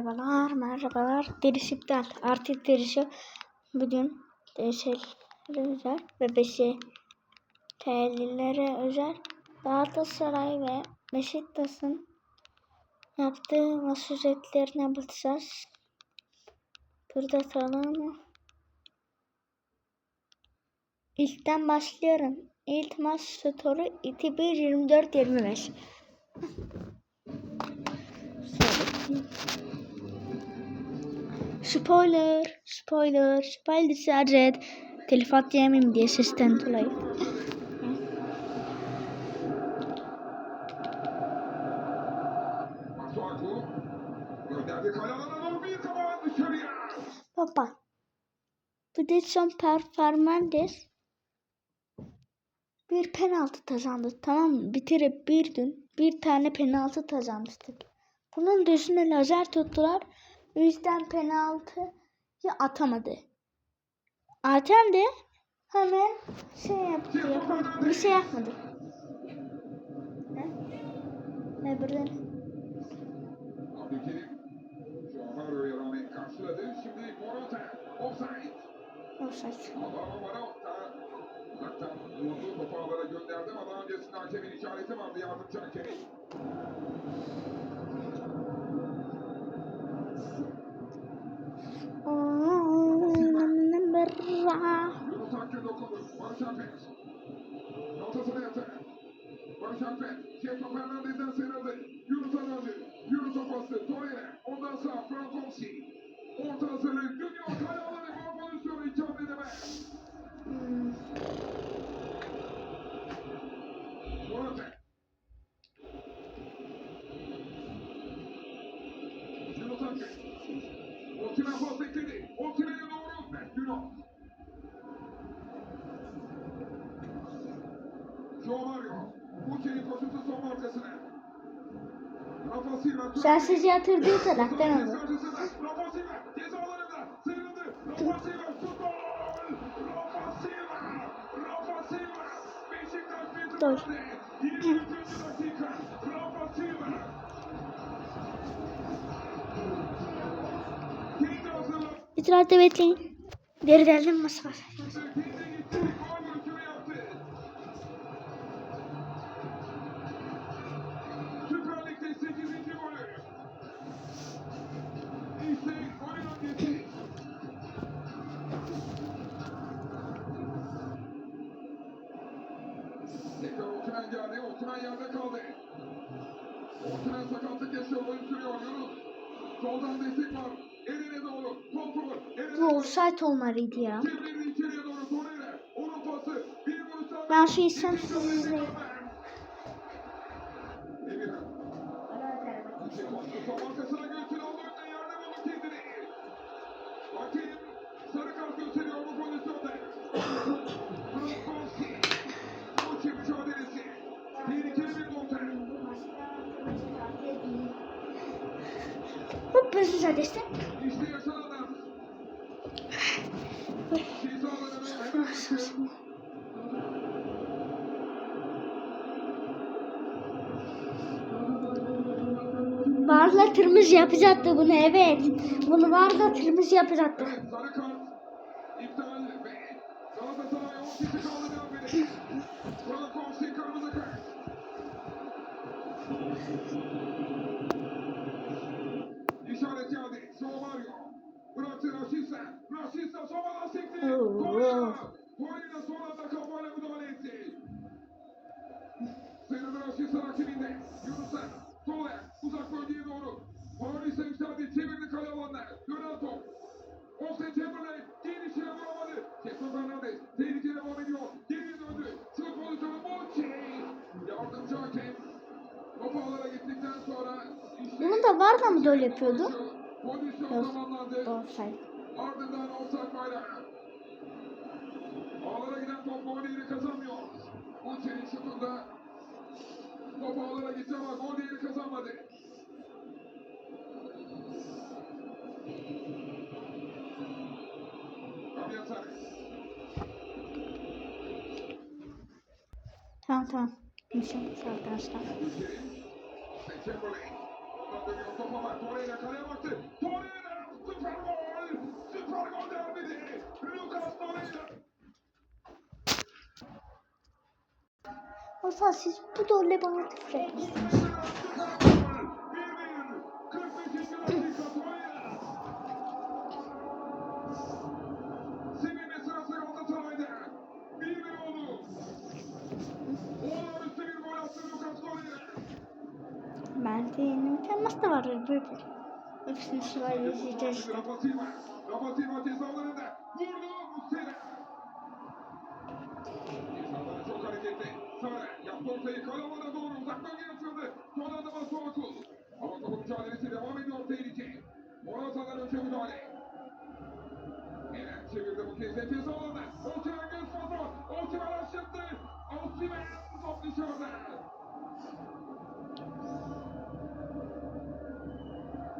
Merhabalar, merhabalar. Deriş iptal. Artık derişi bugün derişlere özel ve beşi TL'lere özel Galatasaray ve Beşiktaş'ın yaptığı maç ücretlerine bakacağız. Burada tamam İlkten başlıyorum. İlk maç skoru 2-1-24-25. Spoiler, spoiler, spoiler sadece telif atlayamam diye sesten dolayı. Baba. Bu da son performandes. Bir penaltı kazandı tamam mı? Bitirip bir gün bir tane penaltı kazanmıştık. Bunun dışında lazer tuttular. O yüzden penaltıyı atamadı. Atem de hemen şey yaptı. Yapamadı. Bir şey yapmadı. Ne? Ne burada? Abdülkerim Jomario'ya rağmen karşıladı. Şimdi Morata offside. Offside. Alvaro Morata uzaktan vurdu. Topu ağlara gönderdi ama daha öncesinde hakemin işareti vardı yardımcı hakemin. Dokundu. Barış Alper. Ceko Fernandez'den sıyrıldı. Yunus'a döndü. Yunus'a pası. Torreira. Ondan sağ Frankowski. Orta hazırlığı. Junior Kayalan'ı 23. dakika. Rafa Silva. Kendi hazırladı. İtirafta bekleyin. Geri geldim masa Osimhen yerde kaldı. Osimhen sakatlık yaşıyor. Oyun sürüyor. Yunus. Soldan destek var. Eline doğru. Kontrol. Eline Bu offside olmalıydı ya. Çevirdi içeriye doğru Torreira. Onun pası. Bir vuruş daha. Ben şu istem. Top arkasına Pası adresi. Varla tırmız yapacaktı bunu evet. Bunu varla tırmız yapacaktı. Sarı kart iptal ve Galatasaray 10 kişi kaldı derbede. Frankowski kırmızı kart. İşaret geldi. Joe Mario. Rashica. Rashica sobadan sekti. Torreira. Torreira son anda kafayla müdahale etti. Senin Rashica rakibinde. Yunus'a. Sola. Uzak bölgeye doğru. Paris'e yükseldi. Çevirdi kale alanına. Dönen top. Oxlade Chamberlain gelişine vuramadı. Cesco Fernandez tehlike devam ediyor. Geriye döndü. Şut pozisyonu Monchi. Yardımcı hakem. Top ağlara gittikten sonra işte Bunu da varla mı böyle yapıyordu? Pozisyon Yok. zamanlandı. Offside. Ardından offside bayrağı. Ağlara giden top gol değeri kazanmıyor. Monchi'nin şutunda top ağlara gitti ama gol değeri kazanmadı. Gabriel Sane. Tamam tamam. Konuşalım arkadaşlar. Ülkenin Chamberlain. Ondan dönüyor topa bak. Torreira kaleye baktı. Hasan siz bu dolle bana küfür etmişsiniz. 45. dakika Tonya. Sevinme sırası Galatasaray'da. 1-1 oldu. Olağanüstü bir gol attı Lucas Torreira. Bence yeni bir temas da var. Böyle. Hepsini sırayla izleyeceğiz işte. Silva cezalarında. Vurdu Muslera. Cezaları çok hareketli. Sara yaptı ortayı kalavana doğru uzak bölgeye atıldı. Son anda Masuaku. Ama topu mücadelesi devam ediyor tehlike. Morata'dan önce müdahale. Eren çevirdi bu kez de ceza alanı. Osimhen göz kontrol. Osimhen aşırttı. Osimhen top dışarıda.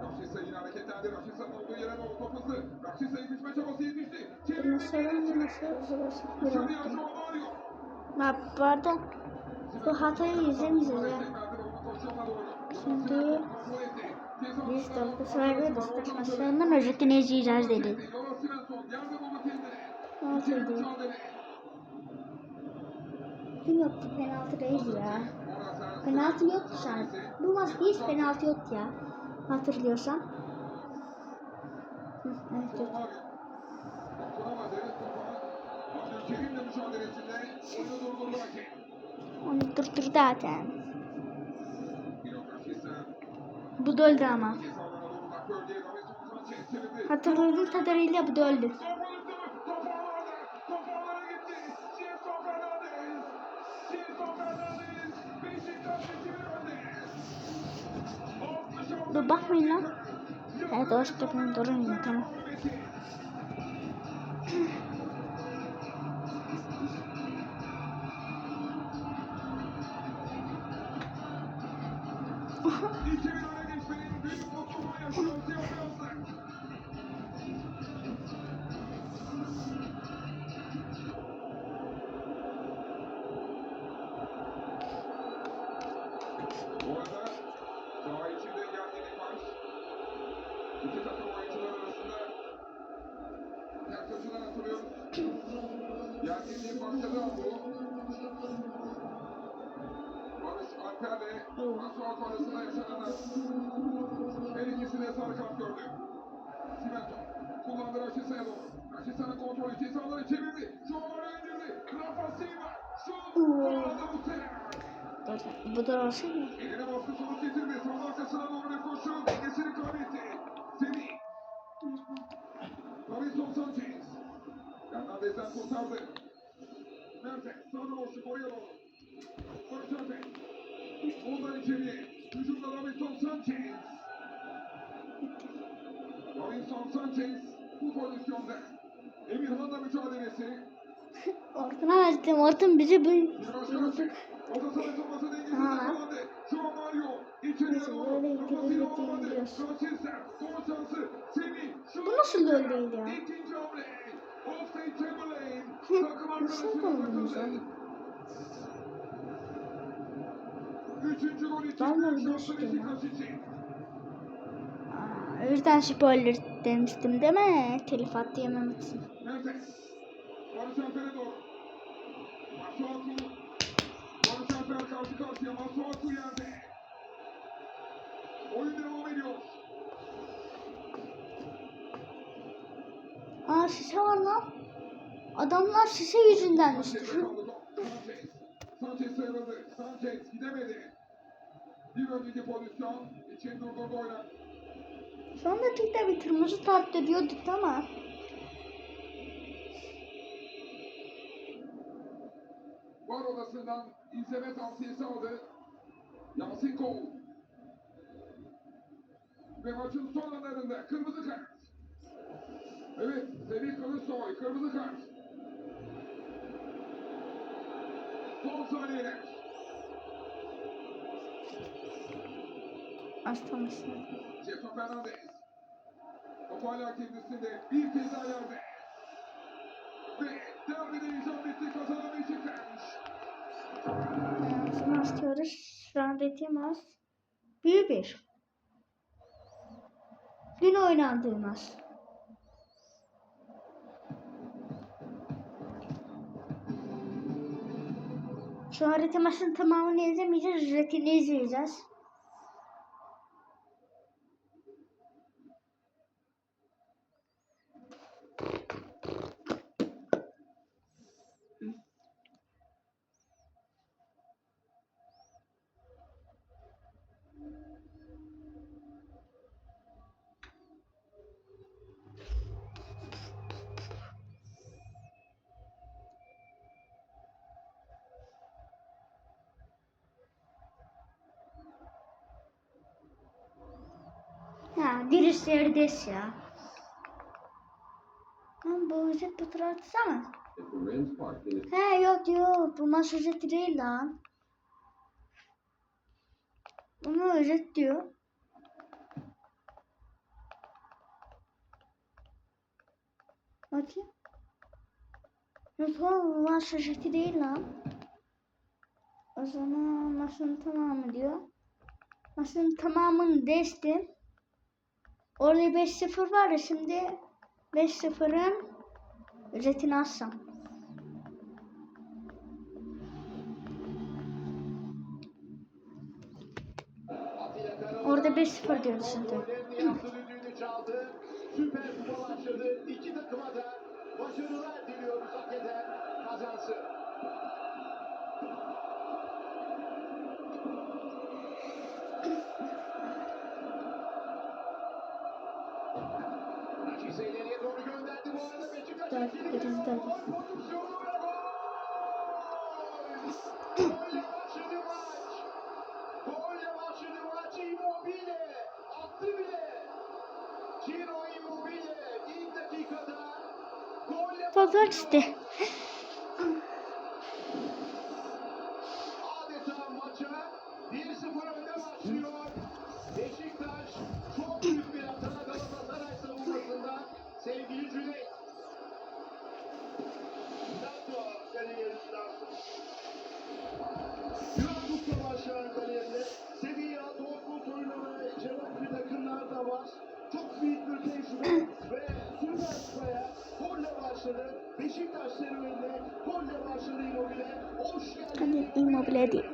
Raşitsa yine hareketlendi. Raşitsa'nın olduğu yere doğru top hızlı. Raşitsa'yı geçme çabası yetişti. Çevirdi. Dışarıya an arıyor. Bak bu arada bu hatayı izlemeyeceğiz ya. Şimdi biz Galatasaray ve Beşiktaş maçlarından özetini izleyeceğiz dedi. Nasıldı? Kim yoktu penaltı değil ya. Penaltı yoktu sanırım. Bu maçta hiç penaltı yoktu ya. Hatırlıyorsan. Hı, evet, Onu durdur zaten. Bu da öldü ama. Hatırladığım kadarıyla bu da öldü. Dur bakmayın lan. Evet hoş geldin durun ya tamam. İçeri doğru geçmenin büyük mutluluğunu yaşıyoruz. Masuaku arasında yaşananlar. Her ikisi de sarı kart gördü. Simento kullandı Raşitsa'ya doğru. Raşitsa'nın kontrolü cezaları çevirdi. Oraya indirdi. Rafa Silva. Şut. Kullandı Muslera. Dur, Bu da olsun mu? Eline baskı sonuç getirdi. Son arkasına doğru bir koşu. Dengesini kaybetti. Semih. Davinson Sanchez. Fernandez'den kurtardı. Mertens. Sağda boşluk oraya doğru. Barış Alper. Ondan içeriye. Hücumda Davinson Sanchez. Davinson Sanchez bu pozisyonda. Emirhan'la mücadelesi. Orkun'a açtım. Orkun bizi bu... Galatasaray topu dengesinde Ha. kaldı. Şu an Mario. İçeriye doğru. alamadı. gidiyor. Raşitsa. Son şansı. Semih. Bu nasıl gol değil ya? İkinci hamle. Offside Chamberlain. Takım arkadaşına takıldı. Ya. Beşiktaş için. Aa, o yüzden spoiler demiştim değil mi? Telif attı yemem için. Aa şişe var lan. Adamlar şişe yüzünden düştü. Sanchez sıyrıldı. Sanchez gidemedi. Bir önceki pozisyon için durdurdu oyunu. Son dakikada bir kırmızı kart dövüyorduk ama. Var odasından izleme tavsiyesi aldı. Yasin Kol. Ve maçın son anlarında kırmızı kart. Evet, Semih Kılıçsoy kırmızı kart. Açmamışsın. Jefferson Fernandez. Top hala kendisinde bir kez daha yerde. Ve derbide icabetli kazanan Beşiktaş. Hayatını açıyoruz. Şu an. Dün oynandığımız. Şu harita maçının tamamını izlemeyeceğiz. Ücretini izleyeceğiz. Dirişleri des ya. Lan bu ücret bu tura atsana. He yok yok bu maç ücreti değil lan. Bunu ücret diyor. Bakayım. Yok oğlum bu maç ücreti değil lan. O zaman maçın tamamı diyor. Maçın tamamını destim. Orada 5-0 var ya şimdi 5-0'ın ücretini alsam. Orada 5-0 diyordu şimdi. Önemli yaptı düdüğünü çaldı. Süper başladı. İki takıma da Fotoğraf işte. Başladı. Beşiktaş serüvenine golle başladı Immobile. Hoş geldin. Hadi immobile değil.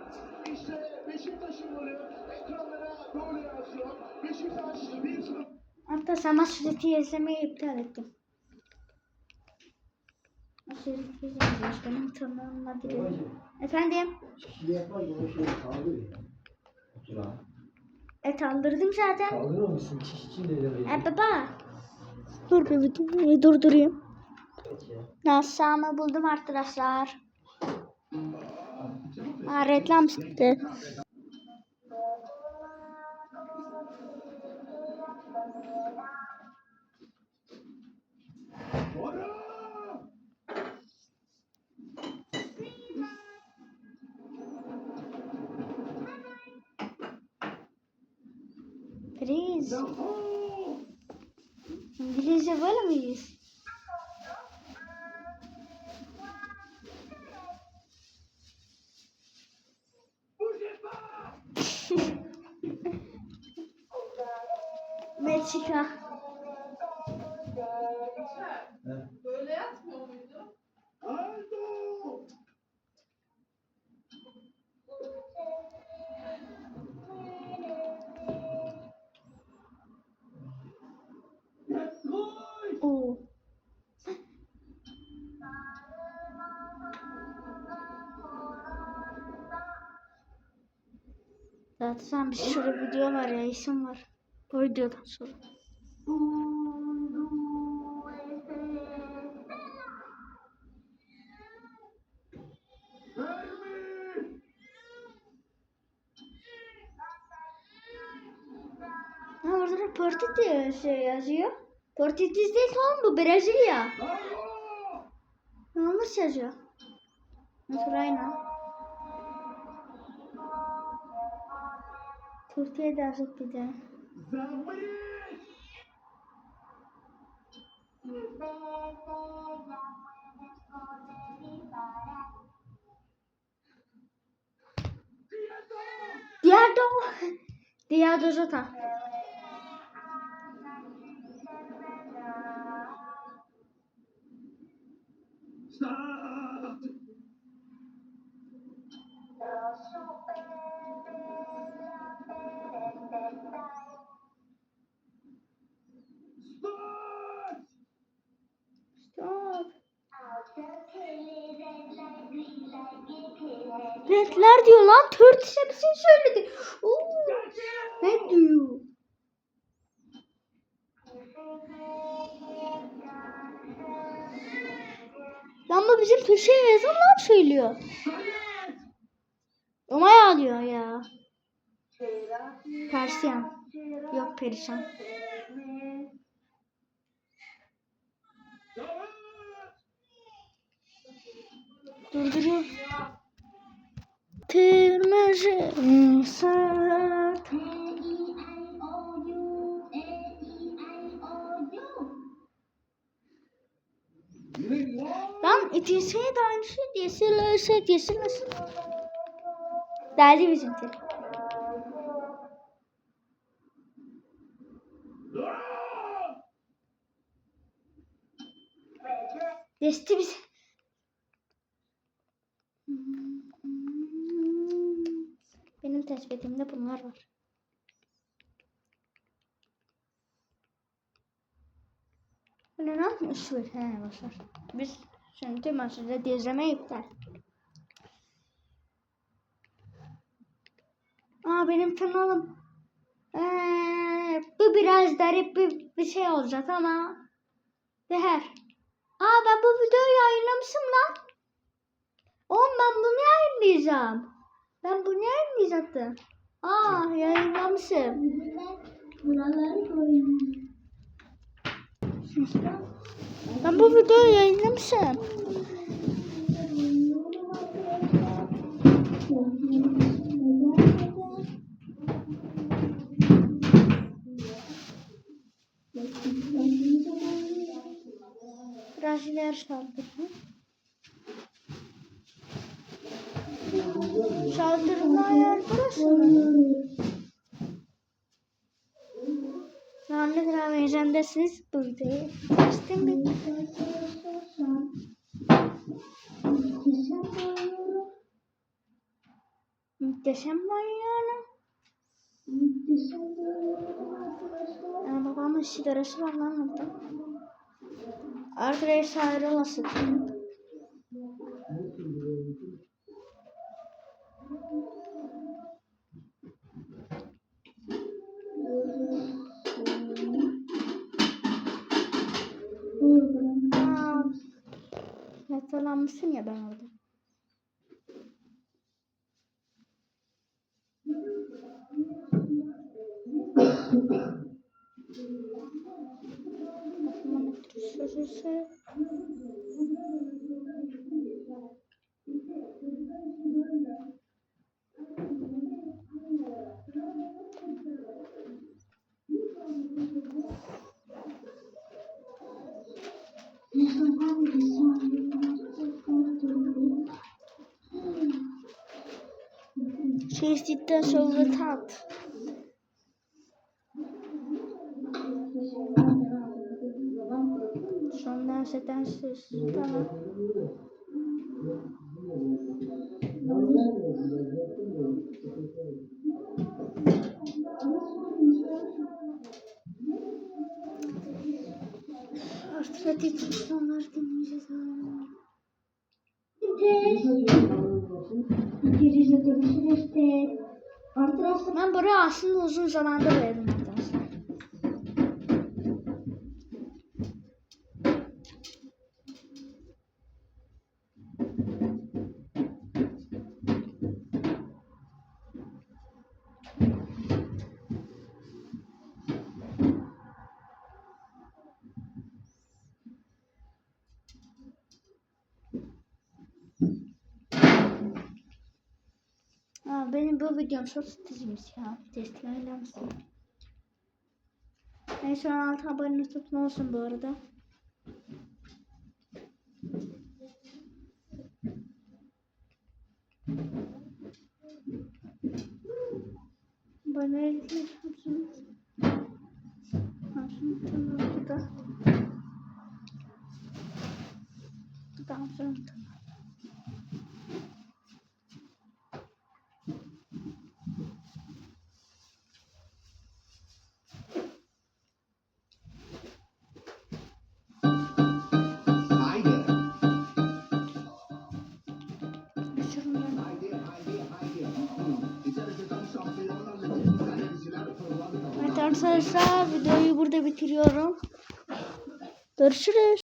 İşte Beşiktaş'ın golü ekranlara böyle yansıyor. Beşiktaş 1-0 Hatta sen maç izlemeyi iptal ettim. Maç ücreti izleyeceğiz. Benim tanımıma girelim. Efendim? Çeşitli yapar gibi şey kaldı ya. Otura. Et aldırdım zaten. Kaldırır mısın? Çeşitçi de. E baba. Dur bir videoyu durdurayım. Nassamı buldum arkadaşlar. Ha, reklam çıktı. İngilizce böyle miyiz? Meksika. Böyle yatmıyor muydu? Oo. Zaten bir sürü video var ya isim var. O videodan sonra. Ha orada da Portekiz şey yazıyor. Portekiz değil oğlum bu Brezilya. Yanlış yazıyor. Ukrayna. Türkiye'de yazık bir de. Zawir! Diğer doğru. Diğer doğru ta. Stop! Renkler diyor lan. Bir şey söyledi. Oo. Ne diyor? Lan bu bizim Türkçe'ye yazanlar söylüyor. Omaya diyor ya. Persiyan. Yok perişan. Durduruyor. Tırmıcı saat. Lan itilseye de aynı şey yeşillerse yeşilmesin. Deldi bizimki. Desti bizi. Benim bunlar var. Bu ne? Üç ver. He başlar. Biz şimdi maçta dizleme iptal. Aa benim kanalım. Ee, bu biraz garip bir, bir şey olacak ama. Değer. Aa ben bu videoyu yayınlamışım lan. Oğlum ben bunu yayınlayacağım. Ben bunu yayınlayacaktım. Aa yayınlamışım. Buraları koyun. Ben bu videoyu yayınlamışım. Biraz ileri saldırma. Saldırma yer burası mı? Lanet Ramazan'dasınız bu videoyu. Açtım bir. Muhteşem manyağına. Yani babamın sigarası var lan orada. Artık efsane yakalanmışım ya ben orada. Termometre sürüsü. Çeşitten sonra tat. Son dersten ses. Tamam. Artık hadi onları Ben buraya aslında uzun zamandır verdim benim bu videom çok sıkıcıymış ya. Destekler misin? Neyse 16 abone tutma olsun bu arada. Bana ilgili musunuz? Ha, şunu tamam burada. Tamam şunu arkadaşlar videoyu burada bitiriyorum. Görüşürüz.